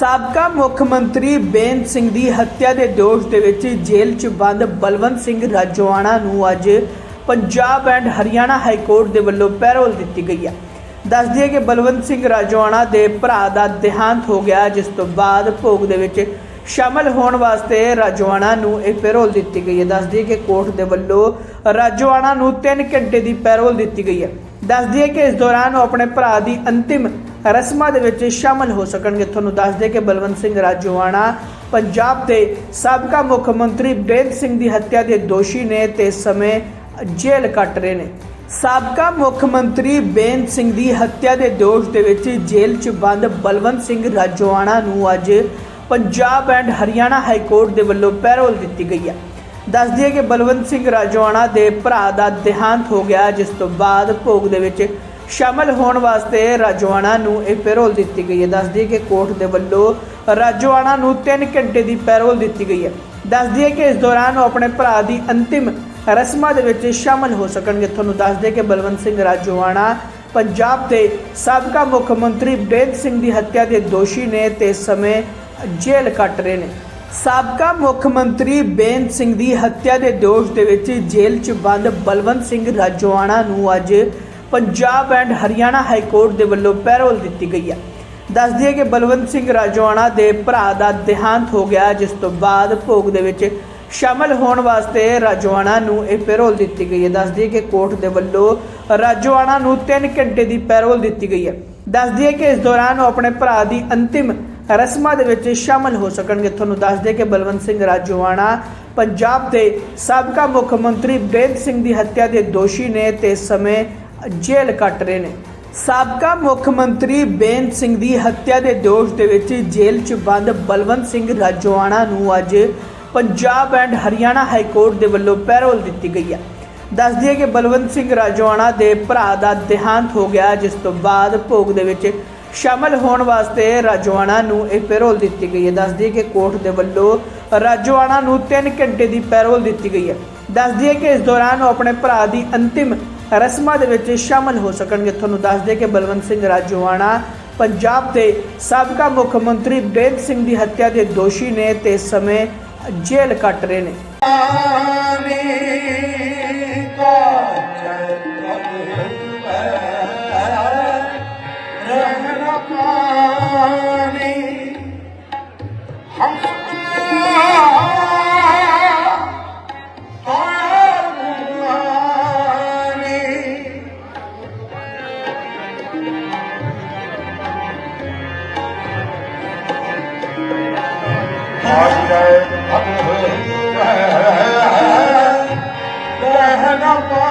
ਸਾਬਕਾ ਮੁੱਖ ਮੰਤਰੀ ਬੇਅੰਤ ਸਿੰਘ ਦੀ ਹੱਤਿਆ ਦੇ ਦੋਸ਼ ਦੇ ਵਿੱਚ ਜੇਲ੍ਹ 'ਚ ਬੰਦ ਬਲਵੰਤ ਸਿੰਘ ਰਾਜੋਆਣਾ ਨੂੰ ਅੱਜ Punjab and Haryana high court ਦੇ ਵੱਲੋਂ ਪੈਰੋਲ ਦਿੱਤੀ ਗਈ ਹੈ। ਦੱਸ ਦਈਏ ਕਿ ਬਲਵੰਤ ਸਿੰਘ ਰਾਜੋਆਣਾ ਦੇ ਭਰਾ ਦਾ ਦੇਹਾਂਤ ਹੋ ਗਿਆ, ਜਿਸ ਤੋਂ ਬਾਅਦ ਭੋਗ ਦੇ ਵਿੱਚ ਸ਼ਾਮਲ ਹੋਣ ਵਾਸਤੇ ਰਾਜੋਆਣਾ ਨੂੰ ਇਹ ਪੈਰੋਲ ਦਿੱਤੀ ਗਈ ਹੈ। ਦੱਸ ਦਈਏ ਕਿ ਕੋਰਟ ਦੇ ਵੱਲੋਂ ਰਾਜੋਆਣਾ ਨੂੰ 3 ਘੰਟੇ ਦੀ ਪੈਰੋਲ ਦਿੱਤੀ ਗਈ ਹੈ। ਦੱਸ ਦਈਏ ਕਿ ਇਸ ਦੌਰਾਨ ਉਹ ਆਪਣੇ ਭਰਾ ਦੀ ਅੰਤਿਮ ਰਸਮਾਂ ਦੇ ਵਿੱਚ ਸ਼ਾਮਲ ਹੋ ਸਕਣਗੇ। ਤੁਹਾਨੂੰ ਦੱਸ ਦਈਏ ਕਿ ਬਲਵੰਤ ਸਿੰਘ ਰਾਜੋਆਣਾ ਪੰਜਾਬ ਦੇ ਸਾਬਕਾ ਮੁੱਖ ਮੰਤਰੀ ਬੇਅੰਤ ਸਿੰਘ ਦੀ ਹੱਤਿਆ ਦੇ ਦੋਸ਼ੀ ਨੇ ਤੇ ਸਮੇਂ ਜੇਲ੍ਹ ਕੱਟ ਰਹੇ ਨੇ। ਸਾਬਕਾ ਮੁੱਖ ਮੰਤਰੀ ਬੇਅੰਤ ਸਿੰਘ ਦੀ ਹੱਤਿਆ ਦੇ ਦੋਸ਼ ਦੇ ਵਿੱਚ ਜੇਲ੍ਹ 'ਚ ਬੰਦ ਬਲਵੰਤ ਸਿੰਘ ਰਾਜੋਆਣਾ ਨੂੰ ਅੱਜ Punjab and Haryana high court ਦੇ ਵੱਲੋਂ ਪੈਰੋਲ ਦਿੱਤੀ ਗਈ ਹੈ ਦੱਸ ਦਈਏ ਕਿ ਬਲਵੰਤ ਸਿੰਘ ਰਾਜੋਆਣਾ ਦੇ ਭਰਾ ਦਾ ਦੇਹਾਂਤ ਹੋ ਗਿਆ, ਜਿਸ ਤੋਂ ਬਾਅਦ ਭੋਗ ਦੇ ਵਿੱਚ ਸ਼ਾਮਲ ਹੋਣ ਵਾਸਤੇ ਰਾਜੋਆਣਾ ਨੂੰ ਇਹ ਪੈਰੋਲ ਦਿੱਤੀ ਗਈ ਹੈ। ਦੱਸਦੀ ਦਈਏ ਕਿ ਕੋਰਟ ਦੇ ਵੱਲੋਂ ਰਾਜੋਆਣਾ ਨੂੰ 3 ਘੰਟੇ ਦੀ ਪੈਰੋਲ ਦਿੱਤੀ ਗਈ ਹੈ। ਦੱਸਦੀ ਹੈ ਕਿ ਇਸ ਦੌਰਾਨ ਉਹ ਆਪਣੇ ਭਰਾ ਦੀ ਅੰਤਿਮ ਰਸਮਾਂ ਦੇ ਵਿੱਚ ਸ਼ਾਮਲ ਹੋ ਸਕਣਗੇ। ਤੁਹਾਨੂੰ ਦੱਸ ਦਈਏ ਕਿ ਬਲਵੰਤ ਸਿੰਘ ਰਾਜੋਆਣਾ ਪੰਜਾਬ ਦੇ ਸਾਬਕਾ ਮੁੱਖ ਮੰਤਰੀ ਬੇਅੰਤ ਸਿੰਘ ਦੀ ਹੱਤਿਆ ਦੇ ਦੋਸ਼ੀ ਨੇ ਤੇ ਸਮੇਂ ਜੇਲ੍ਹ ਕੱਟ ਰਹੇ ਨੇ। ਸਾਬਕਾ ਮੁੱਖ ਮੰਤਰੀ ਬੇਅੰਤ ਸਿੰਘ ਦੀ ਹੱਤਿਆ ਦੇ ਦੋਸ਼ ਦੇ ਵਿੱਚ ਜੇਲ੍ਹ 'ਚ ਬੰਦ ਬਲਵੰਤ ਸਿੰਘ ਰਾਜੋਆਣਾ ਨੂੰ ਅੱਜ Punjab and Haryana high court ਦੇ ਵੱਲੋਂ ਪੈਰੋਲ ਦਿੱਤੀ ਗਈ ਹੈ ਦੱਸ ਦਈਏ ਕਿ ਬਲਵੰਤ ਸਿੰਘ ਰਾਜੋਆਣਾ ਦੇ ਭਰਾ ਦਾ ਦੇਹਾਂਤ ਹੋ ਗਿਆ, ਜਿਸ ਤੋਂ ਬਾਅਦ ਭੋਗ ਦੇ ਵਿੱਚ ਸ਼ਾਮਲ ਹੋਣ ਵਾਸਤੇ ਰਾਜੋਆਣਾ ਨੂੰ ਇਹ ਪੈਰੋਲ ਦਿੱਤੀ ਗਈ ਹੈ। ਦੱਸ ਦਈਏ ਕਿ ਕੋਰਟ ਦੇ ਵੱਲੋਂ ਰਾਜੋਆਣਾ ਨੂੰ 3 ਘੰਟੇ ਦੀ ਪੈਰੋਲ ਦਿੱਤੀ ਗਈ ਹੈ। ਦੱਸ ਦਈਏ ਕਿ ਇਸ ਦੌਰਾਨ ਉਹ ਆਪਣੇ ਭਰਾ ਦੀ ਅੰਤਿਮ ਰਸਮਾਂ ਦੇ ਵਿੱਚ ਸ਼ਾਮਲ ਹੋ ਸਕਣਗੇ। ਤੁਹਾਨੂੰ ਦੱਸ ਦੇ ਕਿ ਬਲਵੰਤ ਸਿੰਘ ਰਾਜੋਆਣਾ ਪੰਜਾਬ ਦੇ ਸਾਬਕਾ ਮੁੱਖ ਮੰਤਰੀ ਬੇਅੰਤ ਸਿੰਘ ਦੀ ਹੱਤਿਆ ਦੇ ਦੋਸ਼ੀ ਨੇ ਤੇ ਸਮੇਂ ਜੇਲ੍ਹ ਕੱਟ ਰਹੇ ਨੇ। ਸਾਬਕਾ ਮੁੱਖ ਮੰਤਰੀ ਬੇਨ ਸਿੰਘ ਦੀ ਹੱਤਿਆ ਦੇ ਦੋਸ਼ ਦੇ ਵਿੱਚ ਜੇਲ੍ਹ 'ਚ ਬੰਦ ਬਲਵੰਤ ਸਿੰਘ ਰਾਜੋਆਣਾ ਨੂੰ ਅੱਜ Punjab and Haryana high court ਦੇ ਵੱਲੋਂ ਪੈਰੋਲ ਦਿੱਤੀ ਗਈ ਹੈ ਦੱਸ ਦਈਏ ਕਿ ਬਲਵੰਤ ਸਿੰਘ ਰਾਜੋਆਣਾ ਦੇ ਭਰਾ ਦਾ ਦੇਹਾਂਤ ਹੋ ਗਿਆ, ਜਿਸ ਤੋਂ ਬਾਅਦ ਭੋਗ ਦੇ ਵਿੱਚ ਸ਼ਾਮਲ ਹੋਣ ਵਾਸਤੇ ਰਾਜੋਆਣਾ ਨੂੰ ਇਹ ਪੈਰੋਲ ਦਿੱਤੀ ਗਈ ਹੈ। ਦੱਸ ਦਈਏ ਕਿ ਕੋਰਟ ਦੇ ਵੱਲੋਂ ਰਾਜੋਆਣਾ ਨੂੰ 3 ਘੰਟੇ ਦੀ ਪੈਰੋਲ ਦਿੱਤੀ ਗਈ ਹੈ। ਦੱਸ ਦਈਏ ਕਿ ਇਸ ਦੌਰਾਨ ਉਹ ਆਪਣੇ ਭਰਾ ਦੀ ਅੰਤਿਮ ਰਸਮਾਂ ਦੇ ਵਿੱਚ ਸ਼ਾਮਲ ਹੋ ਸਕਣਗੇ। ਤੁਹਾਨੂੰ ਦੱਸ ਦਈਏ ਕਿ ਬਲਵੰਤ ਸਿੰਘ ਰਾਜੋਆਣਾ ਪੰਜਾਬ ਦੇ ਸਾਬਕਾ ਮੁੱਖ ਮੰਤਰੀ ਬੇਅੰਤ ਸਿੰਘ ਦੀ ਹੱਤਿਆ ਦੇ ਦੋਸ਼ੀ ਨੇ ਤੇ ਇਸ ਸਮੇਂ ਜੇਲ੍ਹ ਕੱਟ ਰਹੇ ਨੇ। ਰਹਿਣ ਪਾਣੀ